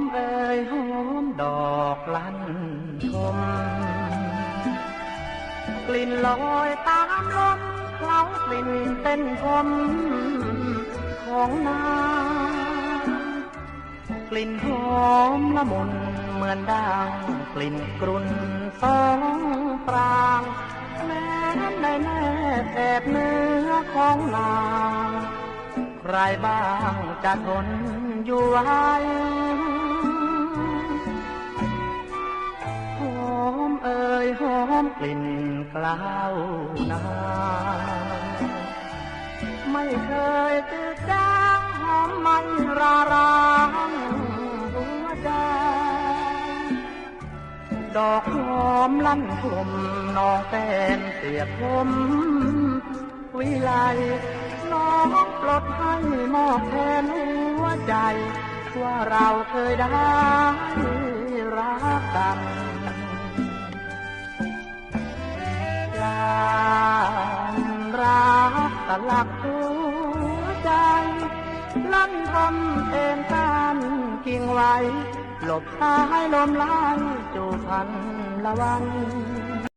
มเอ่ยหอมดอกลันทมกลิ่นลอยตามลมเคล้ากลิ่นเป็นคมของนากลิ่นหอมละมุนเหมือนด่างกลิ่นกรุ่นสองปรางแม้ในแนบแอบเนื้อของนางใครบ้างจะทนอยู่ไหว ยหอมกลิ่นกล้าวนานไม่เคยจืดจางหอมไม่รารางหัวใจดอกหอมลั่นกลมน้องแฟนเสียบผมวิไลน้องปลดให้มอบแทนหัวใจ ว่าเราเคยได้ ลักหัวใจ ลั่นทำเองกันกิ่งไว้ หลบตาให้ลมไล่จูพันละวัน